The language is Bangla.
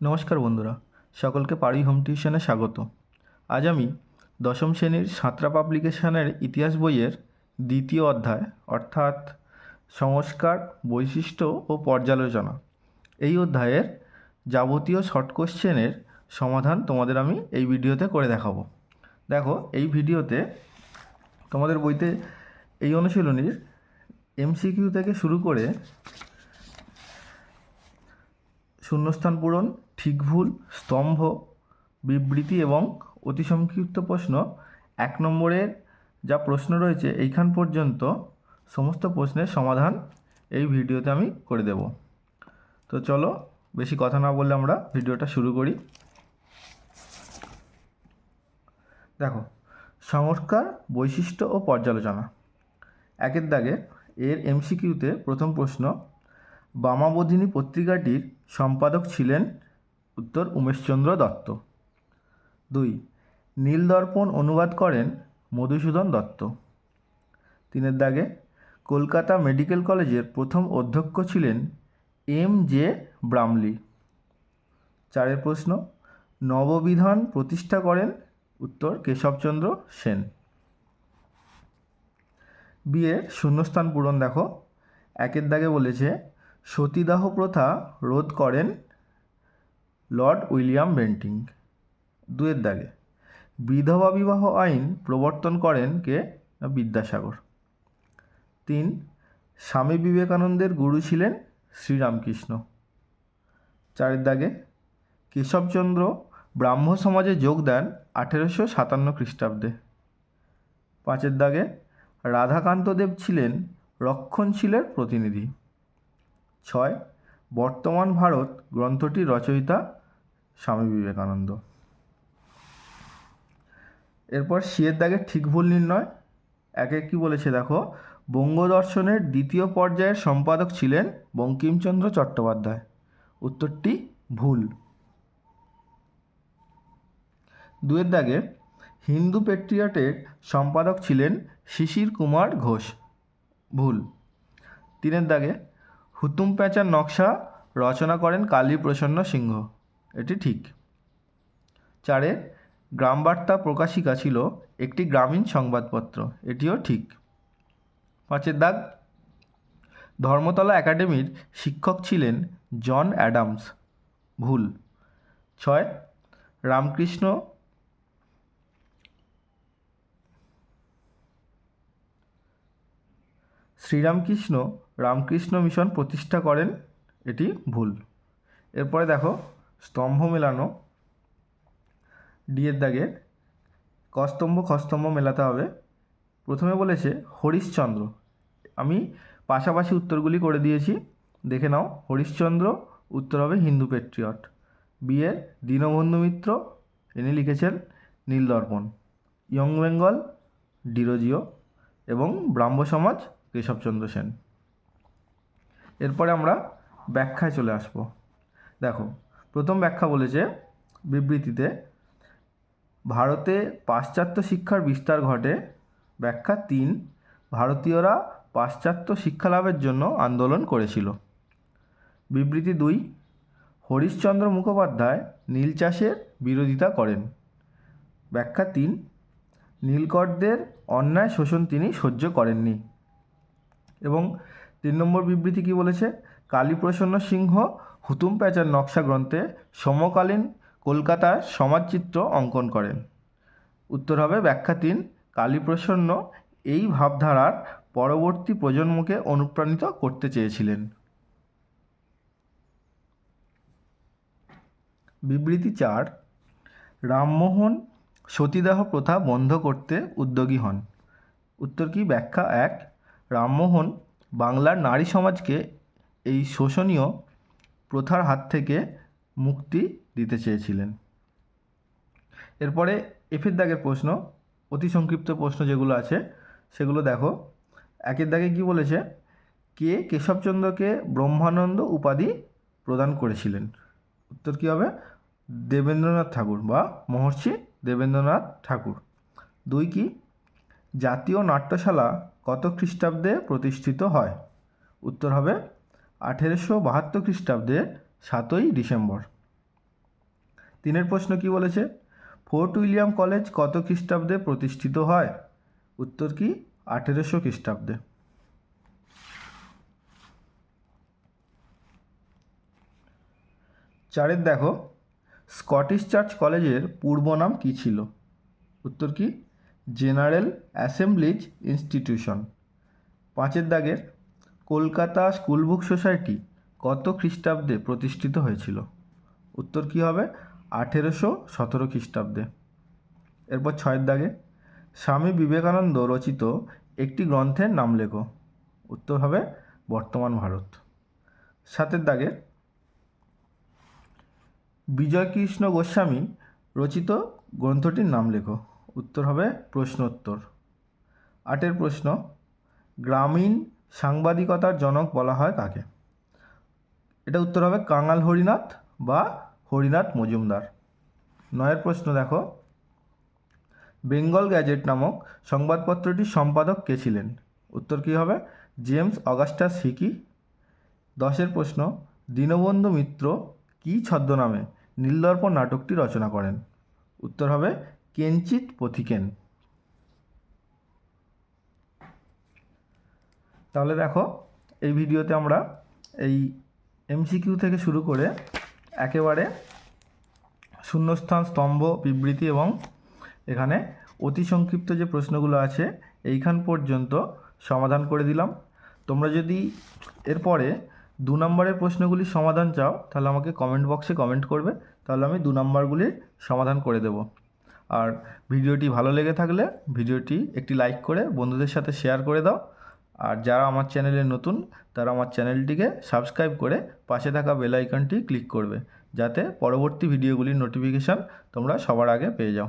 নমস্কার বন্ধুরা, সকলকে পাড়ি হোম টিউশনে স্বাগত। আজ আমি দশম শ্রেণির সাঁতরা পাবলিকেশনের ইতিহাস বইয়ের দ্বিতীয় অধ্যায়, অর্থাৎ সংস্কার, বৈশিষ্ট্য ও পর্যালোচনা, এই অধ্যায়ের যাবতীয় শর্ট কোশ্চেনের সমাধান তোমাদের আমি এই ভিডিওতে করে দেখাবো। দেখো, এই ভিডিওতে তোমাদের বইতে এই অনুশীলনীর এমসিকিউ থেকে শুরু করে শূন্যস্থান পূরণ, ঠিক ভুল, স্তম্ভ, বিবৃতি এবং অতি সংক্ষিপ্ত প্রশ্ন। এক নম্বরের যা প্রশ্ন রয়েছে, এইখান পর্যন্ত সমস্ত প্রশ্নের সমাধান এই ভিডিওতে আমি করে দেব। তো চলো, বেশি কথা না বললে আমরা ভিডিওটা শুরু করি। দেখো, সংস্কার, বৈশিষ্ট্য ও পর্যালোচনা। একের দাগে এর এমসিকিউতে প্রথম প্রশ্ন, বামাবোধিনী পত্রিকাটির সম্পাদক ছিলেন উত্তর উমেশচন্দ্র দত্ত। দুই নীলদর্পণ অনুবাদ করেন মধুসূদন দত্ত। তিনের দাগে, কলকাতা মেডিকেল কলেজের প্রথম অধ্যক্ষ ছিলেন এম জে ব্রামলি চারের প্রশ্ন, নববিধান প্রতিষ্ঠা করেন উত্তর কেশবচন্দ্র সেন। বিয়ের শূন্যস্থান পূরণ দেখো। একের দাগে বলেছে সতীদাহ প্রথা রোধ করেন লর্ড উইলিয়াম বেন্টিং। দুয়ের দাগে। বিধবা বিবাহ আইন প্রবর্তন করেন কে? বিদ্যাসাগর। তিন, স্বামী বিবেকানন্দের গুরু ছিলেন শ্রীরামকৃষ্ণ। চারের দাগে, কেশবচন্দ্র ব্রাহ্ম সমাজে যোগ দেন আঠেরোশো সাতান্ন খ্রিস্টাব্দে। পাঁচের দাগে, রাধাকান্তদেব ছিলেন রক্ষণশীলের প্রতিনিধি। ছয়, বর্তমান ভারত গ্রন্থটির রচয়িতা স্বামী বিবেকানন্দ। এরপর সিয়ের দাগের ঠিক ভুল নির্ণয়। একে কি বলেছে দেখো? বঙ্গদর্শনের দ্বিতীয় পর্যায়ের সম্পাদক ছিলেন বঙ্কিমচন্দ্র চট্টোপাধ্যায়। উত্তরটি ভুল। দুয়ের দাগে হিন্দু পেট্রিয়টের সম্পাদক ছিলেন শিশির কুমার ঘোষ। ভুল। তিনের দাগে হুতুম প্যাঁচার নকশা রচনা করেন কালী প্রসন্ন সিংহ। এটি ঠিক। চারে গ্রামবার্তা প্রকাশিকা ছিল একটি গ্রামীণ সংবাদপত্র। এটিও ঠিক। পাঁচের দাগ, ধর্মতলা একাডেমির শিক্ষক ছিলেন জন অ্যাডামস। ভুল। ছয়, রামকৃষ্ণ শ্রীরামকৃষ্ণ রামকৃষ্ণ মিশন প্রতিষ্ঠা করেন, এটি ভুল। এরপরে দেখো, স্তম্ভ মেলানো। ডিয়ের দাগে, কস্তম্ভ খস্তম্ভ মেলাতে হবে। প্রথমে বলেছে, হরিশ্চন্দ্র। আমি পাশাপাশি উত্তরগুলি করে দিয়েছি। দেখে নাও, হরিশ্চন্দ্র, উত্তর হবে হিন্দু পেট্রিয়ট বিয়ের দীনবন্ধু মিত্র, ইনি লিখেছেন নীলদর্পণ। ইয়ং বেঙ্গল, ডিরোজিও। এবং ব্রাহ্ম সমাজ কেশবচন্দ্র সেন। এরপরে আমরা ব্যাখ্যায় চলে আসব। দেখো, প্রথম ব্যাখ্যা বলেছে বিবৃতিতে, ভারতে পাশ্চাত্য শিক্ষার বিস্তার ঘটে। ব্যাখ্যা তিন, ভারতীয়রা পাশ্চাত্য শিক্ষা লাভের জন্য আন্দোলন করেছিল। বিবৃতি দুই, হরিশ্চন্দ্র মুখোপাধ্যায় নীল চাষের বিরোধিতা করেন। ব্যাখ্যা তিন, নীলকরদের অন্যায় শোষণ তিনি সহ্য করেননি। এবং তিন নম্বর বিবৃতি কি বলেছে? কালীপ্রসন্ন সিংহ হুতুম প্যাঁচার নকশা গ্রন্থে সমকালীন কলকাতার সমাজচিত্র অঙ্কন করেন। উত্তর হবে ব্যাখ্যা তিন, কালীপ্রসন্ন এই ভাবধারার পরবর্তী প্রজন্মকে অনুপ্রাণিত করতে চেয়েছিলেন। বিবৃতি চার, রামমোহন সতীদাহ প্রথা বন্ধ করতে উদ্যোগী হন। উত্তর কি? ব্যাখ্যা এক, রামমোহন বাংলার নারী সমাজকে এই শোষণীয় প্রথার হাত থেকে মুক্তি দিতে চেয়েছিলেন। এরপরে এফের দাগের প্রশ্ন, অতি সংক্ষিপ্ত প্রশ্ন যেগুলো আছে, সেগুলো দেখো। একের দাগে কি বলেছে? কে কেশবচন্দ্রকে ব্রহ্মানন্দ উপাধি প্রদান করেছিলেন? উত্তর কী হবে? দেবেন্দ্রনাথ ঠাকুর বা মহর্ষি দেবেন্দ্রনাথ ঠাকুর। দুই কি? জাতীয় নাট্যশালা কত খ্রিস্টাব্দে প্রতিষ্ঠিত হয়? উত্তর হবে আঠেরোশো বাহাত্তর খ্রিস্টাব্দে সাতই ডিসেম্বর। তিনের প্রশ্ন কি বলেছে? ফোর্ট উইলিয়াম কলেজ কত খ্রিস্টাব্দে প্রতিষ্ঠিত হয়? উত্তর কি? আঠেরোশো খ্রিস্টাব্দে। চারের দেখো, স্কটিশ চার্চ কলেজের পূর্ব নাম কী ছিল? উত্তর কি? General assemblies institution. পাঁচের দাগের, কলকাতা স্কুল বুক সোসাইটি কত খ্রিস্টাব্দে প্রতিষ্ঠিত হয়েছিল? উত্তর কী হবে? আঠেরোশো সতেরো খ্রিস্টাব্দে। এরপর ছয়ের দাগে, স্বামী বিবেকানন্দ রচিত একটি গ্রন্থের নাম লেখো। উত্তর হবে, বর্তমান ভারত। সাতের দাগে বিজয়কৃষ্ণ গোস্বামী রচিত গ্রন্থটির নাম লেখো। উত্তর হবে প্রশ্নোত্তর। আটের প্রশ্ন, গ্রামীণ সাংবাদিকতার জনক বলা হয় কাকে? এটা উত্তর হবে কাঙাল হরিনাথ বা হরিনাথ মজুমদার। নয়ের প্রশ্ন দেখো, বেঙ্গল গ্যাজেট নামক সংবাদপত্রটির সম্পাদক কে ছিলেন? উত্তর কী হবে? James Augustus Hicky. দশের প্রশ্ন, দীনবন্ধু মিত্র কী ছদ্মনামে নীলদর্পণ নাটকটি রচনা করেন? উত্তর হবে কেঞ্চিত পথিকেন। তাহলে দেখো, এই ভিডিওতে আমরা এই এমসিকিউ থেকে শুরু করে একেবারে শূন্যস্থান, স্তম্ভ, বিবৃতি এবং এখানে অতি সংক্ষিপ্ত যে প্রশ্নগুলো আছে, এইখান পর্যন্ত সমাধান করে দিলাম। তোমরা যদি এরপরে দু নম্বরের প্রশ্নগুলির সমাধান চাও, তাহলে আমাকে কমেন্ট বক্সে কমেন্ট করবে, তাহলে আমি দু নম্বরগুলির সমাধান করে দেব। আর ভিডিওটি ভালো লেগে থাকলে ভিডিওটি একটি লাইক করে বন্ধুদের সাথে শেয়ার করে দাও। আর যারা আমার চ্যানেলে নতুন, তারা আমার চ্যানেলটিকে সাবস্ক্রাইব করে পাশে থাকা বেল আইকনটি ক্লিক করবে, যাতে পরবর্তী ভিডিওগুলির নোটিফিকেশান তোমরা সবার আগে পেয়ে যাও।